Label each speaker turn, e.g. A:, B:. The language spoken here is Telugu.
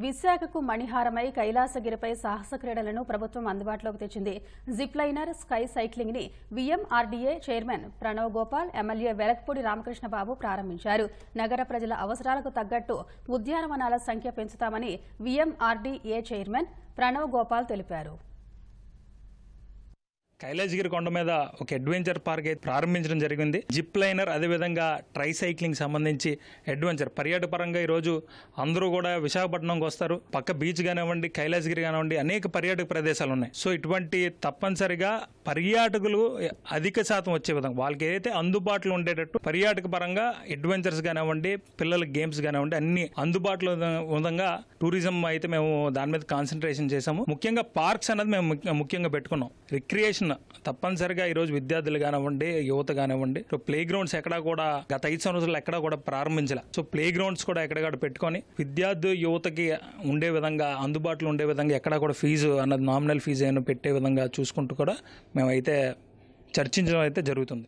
A: విశాఖకు మణిహారమై కైలాసగిరిపై సాహస క్రీడలను ప్రభుత్వం అందుబాటులోకి తెచ్చింది. Zip liner sky సైక్లింగ్ని VMRDA chairman Pranav Gopal MLA Velagapudi Ramakrishna Babu ప్రారంభించారు. నగర ప్రజల అవసరాలకు తగ్గట్టు ఉద్యానవనాల సంఖ్య పెంచుతామని విఎంఆర్డీఏ చైర్మన్ ప్రణవ్ గోపాల్ తెలిపారు.
B: కైలాసగిరి కొండ మీద ఒక అడ్వెంచర్ పార్క్ అయితే ప్రారంభించడం జరిగింది. జిప్ లైనర్ అదేవిధంగా ట్రై సైక్లింగ్ సంబంధించి అడ్వెంచర్. పర్యాటక పరంగా ఈరోజు అందరూ కూడా విశాఖపట్నంకి వస్తారు. పక్క బీచ్ కానివ్వండి కైలాసగిరి కానివ్వండి అనేక పర్యాటక ప్రదేశాలు ఉన్నాయి. సో ఇటువంటి తప్పనిసరిగా పర్యాటకులు అధిక శాతం వచ్చే విధంగా వాళ్ళకి ఏదైతే అందుబాటులో ఉండేటట్టు పర్యాటక పరంగా అడ్వెంచర్స్ కానివ్వండి పిల్లల గేమ్స్ కానివ్వండి అన్ని అందుబాటులో విధంగా టూరిజం అయితే మేము దాని మీద కాన్సన్ట్రేషన్ చేసాము ముఖ్యంగా పార్క్స్ అనేది మేము ముఖ్యంగా పెట్టుకున్నాం. రిక్రియేషన్ తప్పనిసరిగా ఈరోజు విద్యార్థులు కానివ్వండి యువత కానివ్వండి సో ప్లే గ్రౌండ్స్ ఎక్కడా కూడా గత ఐదు సంవత్సరాలు ఎక్కడా కూడా ప్రారంభించలే. సో ప్లే గ్రౌండ్స్ కూడా ఎక్కడెక్కడ పెట్టుకొని విద్యార్థి యువతకి ఉండే విధంగా అందుబాటులో ఉండే విధంగా ఎక్కడా కూడా ఫీజు అన్నది నామినల్ ఫీజు అయినా పెట్టే విధంగా చూసుకుంటూ కూడా మేమైతే చర్చించడం అయితే జరుగుతుంది.